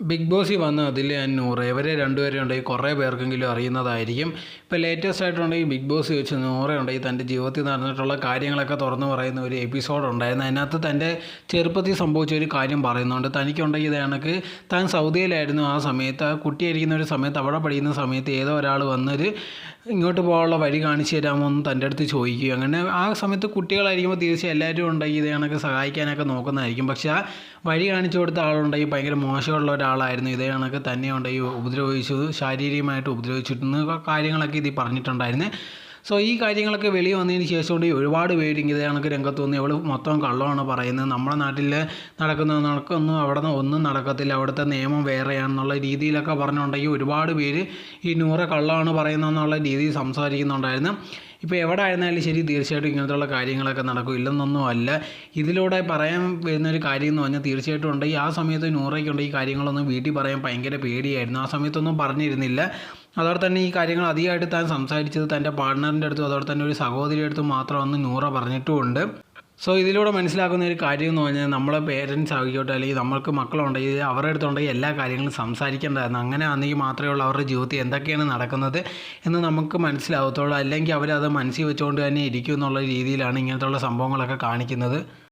Big ബോസിൽ വന്ന അതിൽ നൂറ് ഇവരെ രണ്ടുപേരെ ഉണ്ടെങ്കിൽ കുറേ പേർക്കെങ്കിലും അറിയുന്നതായിരിക്കും. ഇപ്പോൾ ലേറ്റസ്റ്റ് ആയിട്ടുണ്ടെങ്കിൽ ബിഗ് ബോസ് വെച്ച് നൂറ് ഉണ്ടെങ്കിൽ തന്റെ ജീവിതത്തിൽ നടന്നിട്ടുള്ള കാര്യങ്ങളൊക്കെ തുറന്നു പറയുന്ന ഒരു എപ്പിസോഡ് ഉണ്ടായിരുന്നു. അതിനകത്ത് തന്റെ ചെറുപ്പത്തിൽ സംഭവിച്ച ഒരു കാര്യം പറയുന്നുണ്ട്. തനിക്കുണ്ടെങ്കിൽ ഇത് താൻ സൗദിയിലായിരുന്നു ആ സമയത്ത് ആ കുട്ടിയായിരിക്കുന്ന ഒരു സമയത്ത് അവിടെ പഠിക്കുന്ന സമയത്ത് ഏതോ ഒരാൾ വന്നൊരു ഇങ്ങോട്ട് പോകാനുള്ള വഴി കാണിച്ചു തരാമോ എന്ന് തന്റെ അടുത്ത് ചോദിക്കുകയും അങ്ങനെ ആ സമയത്ത് കുട്ടികളായിരിക്കുമ്പോൾ തീർച്ചയായും എല്ലാവരും ഉണ്ടെങ്കിൽ ഇതേണൊക്കെ സഹായിക്കാനൊക്കെ നോക്കുന്നതായിരിക്കും. പക്ഷേ ആ വഴി കാണിച്ചു കൊടുത്ത ആളുണ്ടെങ്കിൽ ഭയങ്കര മോശമുള്ള ഒരാളായിരുന്നു. ഇതേ കണക്ക് തന്നെ ഉണ്ടെങ്കിൽ ഉപദ്രവിച്ചു ശാരീരികമായിട്ട് ഉപദ്രവിച്ചിട്ടുന്ന കാര്യങ്ങളൊക്കെ ഇതിൽ പറഞ്ഞിട്ടുണ്ടായിരുന്നു. സോ ഈ കാര്യങ്ങളൊക്കെ വെളി വന്നതിന് ശേഷം കൊണ്ട് ഒരുപാട് പേര് ഇതേ കണക്ക് രംഗത്ത് വന്ന്. ഇവൾ മൊത്തം കള്ളമാണ് പറയുന്നത്. നമ്മുടെ നാട്ടിൽ നടക്കുന്ന നടക്കൊന്നും അവിടെ ഒന്നും നടക്കത്തില്ല. അവിടുത്തെ നിയമം വേറെയാണെന്നുള്ള രീതിയിലൊക്കെ പറഞ്ഞുണ്ടെങ്കിൽ ഒരുപാട് പേര് ഈ നൂറ കള്ളമാണ് പറയുന്നതെന്നുള്ള രീതിയിൽ സംസാരിക്കുന്നുണ്ടായിരുന്നു. ഇപ്പോൾ എവിടെ ആയിരുന്നാലും ശരി തീർച്ചയായിട്ടും ഇങ്ങനത്തുള്ള കാര്യങ്ങളൊക്കെ നടക്കും. ഇല്ലെന്നൊന്നും അല്ല. ഇതിലൂടെ പറയാൻ വരുന്നൊരു കാര്യം എന്ന് പറഞ്ഞാൽ തീർച്ചയായിട്ടും ഉണ്ടെങ്കിൽ ആ സമയത്ത് നൂറയ്ക്കുണ്ട് ഈ കാര്യങ്ങളൊന്നും വീട്ടിൽ പറയാൻ ഭയങ്കര പേടിയായിരുന്നു. ആ സമയത്തൊന്നും പറഞ്ഞിരുന്നില്ല. അതോടെ തന്നെ ഈ കാര്യങ്ങൾ അധികമായിട്ട് താൻ സംസാരിച്ചത് തന്റെ പാർട്ട്ണറിന്റെ അടുത്തും അതോടെ തന്നെ ഒരു സഹോദരിയുടെ അടുത്തും മാത്രമെന്ന് നൂറ പറഞ്ഞിട്ടുമുണ്ട്. സോ ഇതിലൂടെ മനസ്സിലാക്കുന്ന ഒരു കാര്യം എന്ന് പറഞ്ഞാൽ നമ്മളെ പേരൻസ് ആയിക്കോട്ടെ അല്ലെങ്കിൽ നമ്മൾക്ക് മക്കളുണ്ടെങ്കിൽ അവരുടെ അടുത്തുണ്ടെങ്കിൽ എല്ലാ കാര്യങ്ങളും സംസാരിക്കേണ്ടതായിരുന്നു. അങ്ങനെ ആണെങ്കിൽ മാത്രമേ ഉള്ളൂ അവരുടെ ജീവിതത്തിൽ എന്തൊക്കെയാണ് നടക്കുന്നത് എന്ന് നമുക്ക് മനസ്സിലാവത്തുള്ളൂ. അല്ലെങ്കിൽ അവരത് മനസ്സിൽ വെച്ചുകൊണ്ട് തന്നെ ഇരിക്കും എന്നുള്ള രീതിയിലാണ് ഇങ്ങനത്തുള്ള സംഭവങ്ങളൊക്കെ കാണിക്കുന്നത്.